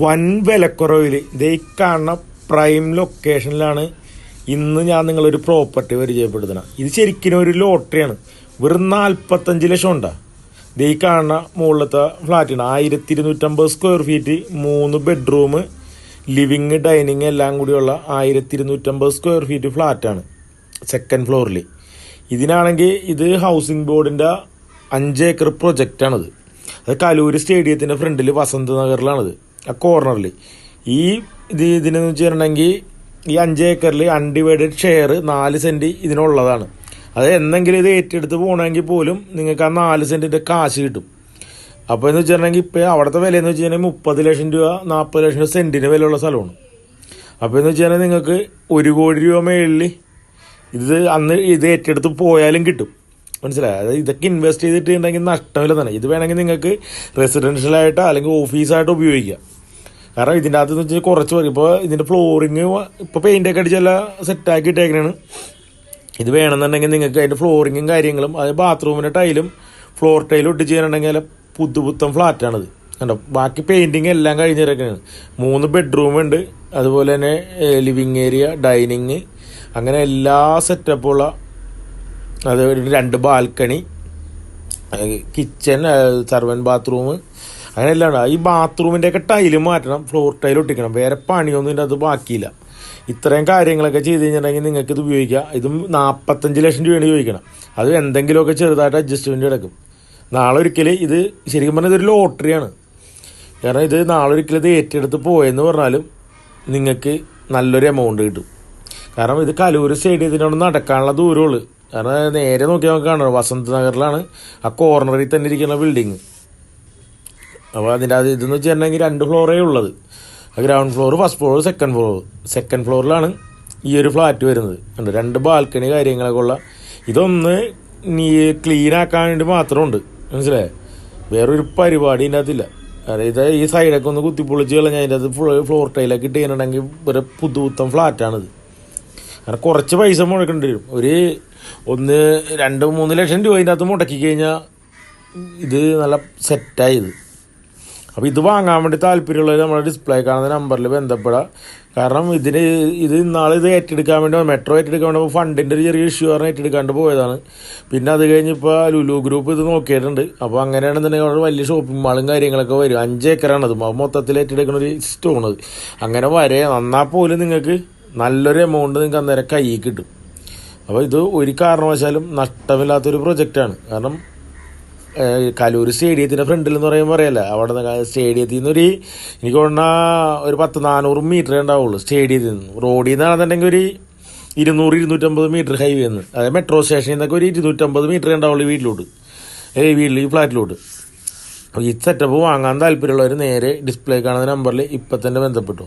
വൻ വിലക്കുറവിൽ ഇതേ കാണുന്ന പ്രൈം ലൊക്കേഷനിലാണ് ഇന്ന് ഞാൻ നിങ്ങളൊരു പ്രോപ്പർട്ടി പരിചയപ്പെടുത്തണം ഇത് ശരിക്കും ഒരു ലോട്ടറിയാണ്. വെറും നാൽപ്പത്തഞ്ച് ലക്ഷം ഉണ്ടാ? ഈ കാണുന്ന മുകളിലത്തെ ഫ്ലാറ്റാണ് ആയിരത്തി ഇരുന്നൂറ്റമ്പത് സ്ക്വയർ ഫീറ്റ് മൂന്ന് ബെഡ്റൂം ലിവിങ് ഡൈനിങ് എല്ലാം കൂടിയുള്ള ആയിരത്തി ഇരുന്നൂറ്റമ്പത് സ്ക്വയർ ഫീറ്റ് ഫ്ലാറ്റാണ് സെക്കൻഡ് ഫ്ലോറിൽ ഇതിനാണെങ്കിൽ ഇത് ഹൗസിംഗ് ബോർഡിന്റെ അഞ്ച് ഏക്കർ പ്രൊജക്റ്റാണിത് അത് കലൂർ സ്റ്റേഡിയത്തിന്റെ ഫ്രണ്ടിൽ വസന്ത് നഗറിലാണിത്. ആ കോർണറിൽ ഈ ഇത് ഇതിനെന്ന് വെച്ചിട്ടുണ്ടെങ്കിൽ ഈ അഞ്ച് ഏക്കറിൽ അൺഡിവൈഡഡ് ഷെയർ നാല് സെന്റ് ഇതിനുള്ളതാണ്. അത് എന്തെങ്കിലും ഇത് ഏറ്റെടുത്ത് പോകണമെങ്കിൽ പോലും നിങ്ങൾക്ക് ആ നാല് സെന്റിന്റെ കാശ് കിട്ടും. അപ്പോൾ എന്ന് വെച്ചിട്ടുണ്ടെങ്കിൽ ഇപ്പോൾ അവിടുത്തെ വില എന്ന് വെച്ചിട്ടുണ്ടെങ്കിൽ മുപ്പത് ലക്ഷം രൂപ നാൽപ്പത് ലക്ഷം രൂപ സെന്റിന് വിലയുള്ള സ്ഥലമാണ്. അപ്പോൾ എന്ന് വെച്ചാൽ നിങ്ങൾക്ക് ഒരു കോടി രൂപ മേളിൽ ഇത് അന്ന് ഇത് ഏറ്റെടുത്ത് പോയാലും കിട്ടും. മനസ്സിലായോ? അതായത് ഇതൊക്കെ ഇൻവെസ്റ്റ് ചെയ്തിട്ടുണ്ടെങ്കിൽ നഷ്ടമില്ല തന്നെ. ഇത് വേണമെങ്കിൽ നിങ്ങൾക്ക് റെസിഡൻഷ്യലായിട്ടോ അല്ലെങ്കിൽ ഓഫീസായിട്ടോ ഉപയോഗിക്കാം. കാരണം ഇതിന്റെ അകത്ത് എന്ന് വെച്ചാൽ കുറച്ച് പേര് ഇപ്പോൾ ഇതിന്റെ ഫ്ലോറിങ് ഇപ്പോൾ പെയിന്റൊക്കെ അടിച്ചെല്ലാം സെറ്റാക്കി ഇട്ടേക്കണാണ്. ഇത് വേണമെന്നുണ്ടെങ്കിൽ നിങ്ങൾക്ക് അതിന്റെ ഫ്ലോറിങ്ങും കാര്യങ്ങളും അതായത് ബാത്റൂമിന്റെ ടൈലും ഫ്ലോർ ടൈലും ഇട്ട് ചെയ്യാനുണ്ടെങ്കിൽ പുതുപുത്തൻ ഫ്ലാറ്റാണിത് കണ്ടോ? ബാക്കി പെയിന്റിങ് എല്ലാം കഴിഞ്ഞിരിക്കുകയാണ് മൂന്ന് ബെഡ്റൂം ഉണ്ട്. അതുപോലെ തന്നെ ലിവിങ് ഏരിയ ഡൈനിങ് അങ്ങനെ എല്ലാ സെറ്റപ്പുള്ള അത് രണ്ട് ബാൽക്കണി കിച്ചൺ സർവൻ ബാത്റൂം അങ്ങനെ എല്ലാം ഉണ്ട് ഈ ബാത്റൂമിന്റെ ഒക്കെ ടൈൽ മാറ്റണം ഫ്ലോർ ടൈൽ ഒട്ടിക്കണം. വേറെ പണിയൊന്നും ഇതിന്റെ അത് ബാക്കിയില്ല. ഇത്രയും കാര്യങ്ങളൊക്കെ ചെയ്ത് കഴിഞ്ഞിട്ടുണ്ടെങ്കിൽ നിങ്ങൾക്ക് ഇത് ഉപയോഗിക്കാം. ഇതും നാൽപ്പത്തഞ്ച് ലക്ഷം രൂപയാണ് ചോദിക്കണം അത് എന്തെങ്കിലുമൊക്കെ ചെറുതായിട്ട് അഡ്ജസ്റ്റ്മെന്റ് കിടക്കും നാളെ ഒരിക്കൽ ഇത് ശരിക്കും പറഞ്ഞാൽ ഇതൊരു ലോട്ടറിയാണ്. കാരണം ഇത് നാളെ ഒരിക്കൽ ഇത് ഏറ്റെടുത്ത് പോയെന്ന് പറഞ്ഞാലും നിങ്ങൾക്ക് നല്ലൊരു എമൗണ്ട് കിട്ടും. കാരണം ഇത് കലൂർ സ്റ്റേഡിയത്തിനോട് നടക്കാനുള്ള ദൂരമുള്ളൂ. കാരണം നേരെ നോക്കിയാൽ നമുക്ക് കാണണം വസന്ത് നഗറിലാണ് ആ കോർണറിൽ തന്നെ ഇരിക്കുന്ന ബിൽഡിങ് അപ്പോൾ അതിന്റെ അത് ഇതെന്ന് വെച്ചിട്ടുണ്ടെങ്കിൽ രണ്ട് ഫ്ലോറേ ഉള്ളത്. ആ ground floor first floor second floor second ഫ്ലോറിലാണ് ഈ ഒരു ഫ്ലാറ്റ് വരുന്നത്. ഉണ്ട് രണ്ട് ബാൽക്കണി കാര്യങ്ങളൊക്കെ ഉള്ള. ഇതൊന്ന് നീ ക്ലീൻ ആക്കാൻ വേണ്ടി മാത്രമുണ്ട്. മനസ്സിലായേ? വേറൊരു പരിപാടി ഇതിന്റെ അകത്തില്ല അതായത് ഈ സൈഡൊക്കെ ഒന്ന് കുത്തിപ്പൊളിച്ച് കളഞ്ഞാൽ അതിന്റെ അത് ഫ്ലോർ ടൈലൊക്കെ ഇട്ട് കഴിഞ്ഞിട്ടുണ്ടെങ്കിൽ ഒരു പുതുപുത്തം ഫ്ലാറ്റാണിത് കാരണം കുറച്ച് പൈസ മുഴക്കേണ്ടി വരും. ഒരു ഒന്ന് രണ്ട് മൂന്ന് ലക്ഷം രൂപ അതിന്റെ അകത്ത് മുടക്കി കഴിഞ്ഞാൽ ഇത് നല്ല സെറ്റായത് അപ്പോൾ ഇത് വാങ്ങാൻ വേണ്ടി താല്പര്യമുള്ളവർ നമ്മുടെ ഡിസ്പ്ലേ കാണുന്ന നമ്പറിൽ ബന്ധപ്പെടാം. കാരണം ഇതിന് ഇത് ഇന്നാൾ ഇത് ഏറ്റെടുക്കാൻ വേണ്ടി മെട്രോ ഏറ്റെടുക്കാൻ വേണ്ടി ഫണ്ടിന്റെ ഒരു ചെറിയ ഇഷ്യൂ കാരണം ഏറ്റെടുക്കാണ്ട് പോയതാണ്. പിന്നെ അത് കഴിഞ്ഞിപ്പോൾ ലുലു ഗ്രൂപ്പ് ഇത് നോക്കിയിട്ടുണ്ട്. അപ്പോൾ അങ്ങനെയാണെന്നുണ്ടെങ്കിൽ അവിടെ വലിയ ഷോപ്പിംഗ് മാളും കാര്യങ്ങളൊക്കെ വരും. അഞ്ച് ഏക്കറാണ് അത് മൊത്തത്തിൽ ഏറ്റെടുക്കുന്ന ഒരു സ്റ്റോണത് അങ്ങനെ വരെ. നന്നാൽ പോലും നിങ്ങൾക്ക് നല്ലൊരു എമൗണ്ട് നിങ്ങൾക്ക് അന്നേരം കയ്യിൽ കിട്ടും. അപ്പോൾ ഇത് ഒരു കാരണവശാലും നഷ്ടമില്ലാത്തൊരു പ്രൊജക്റ്റാണ് കാരണം കലൂർ സ്റ്റേഡിയത്തിന്റെ ഫ്രണ്ടിൽ എന്ന് പറയുമ്പോൾ അറിയില്ല അവിടെ സ്റ്റേഡിയത്തിൽ നിന്ന് ഒരു എനിക്ക് തോന്നുന്ന ഒരു പത്ത് നാനൂറ് മീറ്റർ ഉണ്ടാവുള്ളൂ സ്റ്റേഡിയത്തിൽ നിന്ന്. റോഡിൽ നിന്നാണെന്നുണ്ടെങ്കിൽ ഒരു ഇരുന്നൂറ് ഇരുന്നൂറ്റമ്പത് മീറ്റർ ഹൈവേ നിന്ന് അതായത് മെട്രോ സ്റ്റേഷനിൽ നിന്നൊക്കെ ഒരു ഇരുന്നൂറ്റമ്പത് മീറ്റർ ഉണ്ടാവുള്ളൂ വീട്ടിലോട്ട്. ഏ വീട്ടിൽ ഈ ഫ്ലാറ്റിലോട്ട് ഈ സെറ്റപ്പ് വാങ്ങാൻ താല്പര്യമുള്ളവർ നേരെ ഡിസ്പ്ലേ കാണുന്ന നമ്പറിൽ ഇപ്പം തന്നെ ബന്ധപ്പെട്ടു.